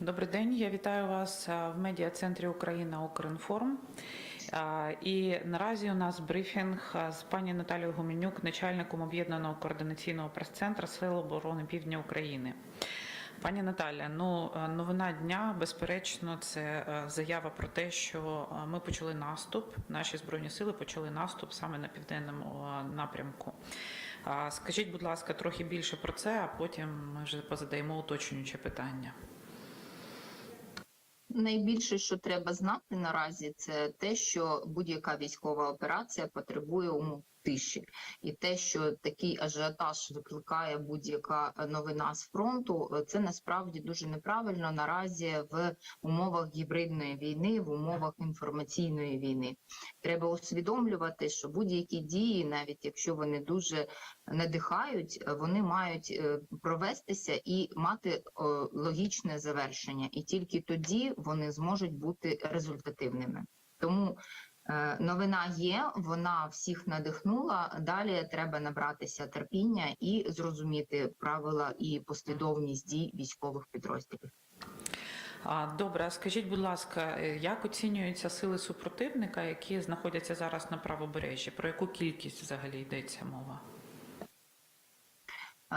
Добрий день, я вітаю вас е, в медіа-центрі Україна Укрінформ. Е, І наразі у нас брифінг е, з пані Наталією Гуменюк, начальником об'єднаного координаційного прес-центру Сил оборони Півдня України. Пані Наталя, ну новина дня, безперечно, це заява про те, що ми почали наступ. Наші збройні сили почали наступ саме на південному напрямку. Скажіть, будь ласка, трохи більше про це, а потім ми вже позадаємо уточнююче питання. Найбільше, що треба знати наразі, це те, що будь-яка військова операція потребує умов тиші, і те, що такий ажіотаж викликає будь-яка новина з фронту, це насправді дуже неправильно наразі в умовах гібридної війни, в умовах інформаційної війни. Треба усвідомлювати, що будь-які дії, навіть якщо вони дуже надихають, вони мають е, провестися і мати е, логічне завершення, і тільки тоді вони зможуть бути результативними. Тому е, новина є, вона всіх надихнула. Далі треба набратися терпіння і зрозуміти правила і послідовність дій військових підрозділів. Добре, скажіть, будь ласка, е, як оцінюються сили супротивника, які знаходяться зараз на правобережжі? Про яку кількість взагалі йдеться мова?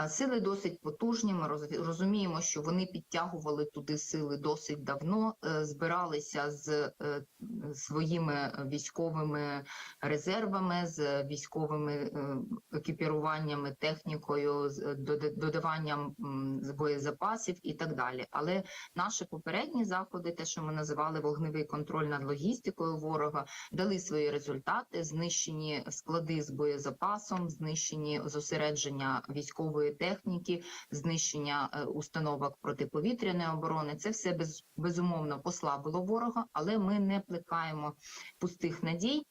Сили досить потужні. Ми роз- розуміємо, що вони підтягували туди сили досить давно, е, збиралися з е, своїми військовими резервами, з військовими е, екіпіруваннями, технікою, з додаванням боєзапасів і так далі. Але наші попередні заходи, те, що ми називали вогневий контроль над логістикою ворога, дали свої результати. Знищені склади з боєзапасом, знищені зосередження військової техніки, знищення е, установок протиповітряної оборони. Це все без, безумовно послабило ворога, але ми не плекаємо пустих надій.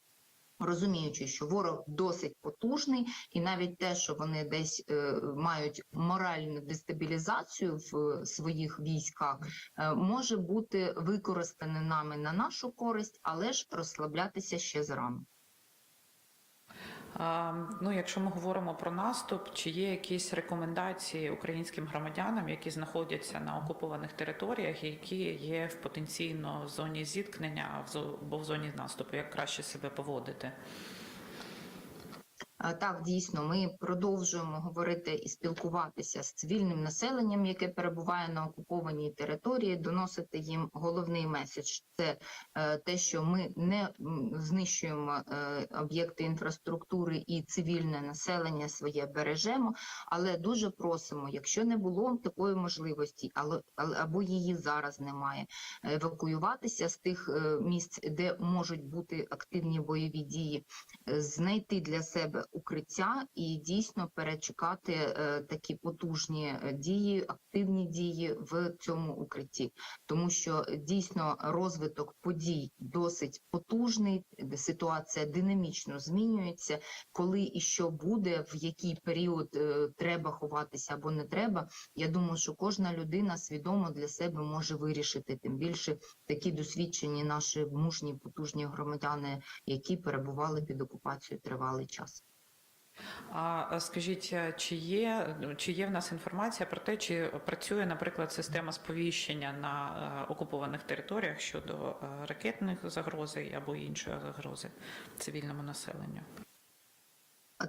Розуміючи, що ворог досить потужний, і навіть те, що вони десь е, мають моральну дестабілізацію в е, своїх військах, е, може бути використане нами на нашу користь, але ж розслаблятися ще зарано. Ну, якщо ми говоримо про наступ, чи є якісь рекомендації українським громадянам, які знаходяться на окупованих територіях, які є в потенційно зоні зіткнення або в зоні наступу, як краще себе поводити? А, Так, дійсно, ми продовжуємо говорити і спілкуватися з цивільним населенням, яке перебуває на окупованій території, доносити їм головний меседж це е, те, що ми не знищуємо е, об'єкти інфраструктури і цивільне населення своє бережемо, але дуже просимо, якщо не було такої можливості, або її зараз немає, евакуюватися з тих е, місць, де можуть бути активні бойові дії, е, знайти для себе укриття і дійсно перечекати е, такі потужні е, дії, активні дії в цьому укритті, тому що е, дійсно розвиток подій досить потужний, ситуація динамічно змінюється. Коли і що буде, в який період треба ховатися або не треба. Я думаю, що кожна людина свідомо для себе може вирішити. Тим більше такі досвідчені наші мужні потужні громадяни, які перебували під окупацією тривалий час. А скажіть, е, чи є, чи є в нас інформація про те, чи працює, наприклад, система сповіщення на е, окупованих територіях щодо е, ракетних загрози або іншої загрози цивільному населенню?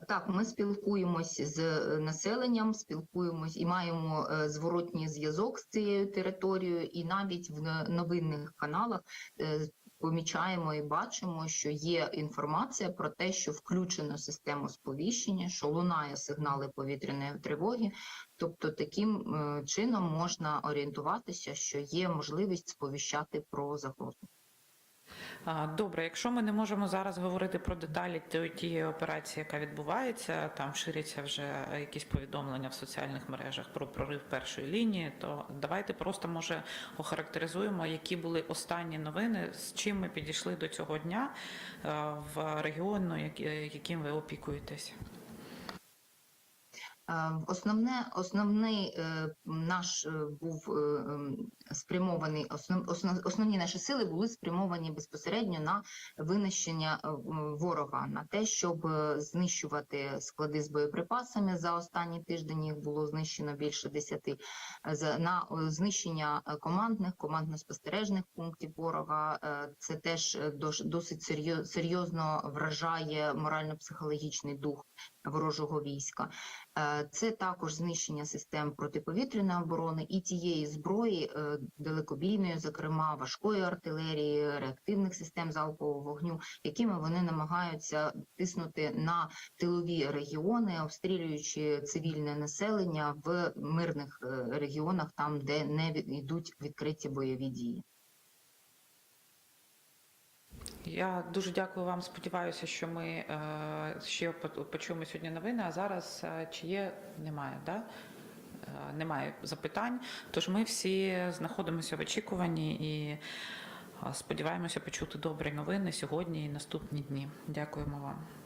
Так, ми спілкуємось з е, населенням, спілкуємось і маємо е, зворотній зв'язок з цією територією, і навіть в новинних каналах е, помічаємо і бачимо, що є інформація про те, що включено систему сповіщення, що лунає сигнали повітряної тривоги. Тобто, таким е, чином можна орієнтуватися, що є можливість сповіщати про загрозу. Добре, якщо ми не можемо зараз говорити про деталі тієї- операції, яка відбувається, там ширяться вже якісь повідомлення в соціальних мережах про прорив першої лінії, то давайте просто може охарактеризуємо, які були останні новини, з чим ми підійшли до цього дня е, в регіону, яким ви опікуєтесь. Е, Основне, основний е, наш е, був ем, основ, основ, основні наші сили були спрямовані безпосередньо на винищення е, ворога, на те, щоб е, знищувати склади з боєприпасами. За останні тиждень їх було знищено більше десяти. Е, за- на знищення е, командних, командно-спостережних пунктів ворога. Це теж досить серйозно вражає морально-психологічний дух ворожого війська. Це також знищення систем протиповітряної оборони і тієї зброї далекобійної, зокрема важкої артилерії, реактивних систем залпового вогню, якими вони намагаються тиснути на тилові регіони, обстрілюючи цивільне населення в мирних е, регіонах, там де не йдуть відкриті бойові дії. Я дуже дякую вам. Сподіваюся, що ми е, ще по- почуємо сьогодні новини. А зараз е, чи є немає, да? Е, Немає запитань. Тож ми всі знаходимося в очікуванні і е, сподіваємося почути добрі новини сьогодні і наступні дні. Дякуємо вам.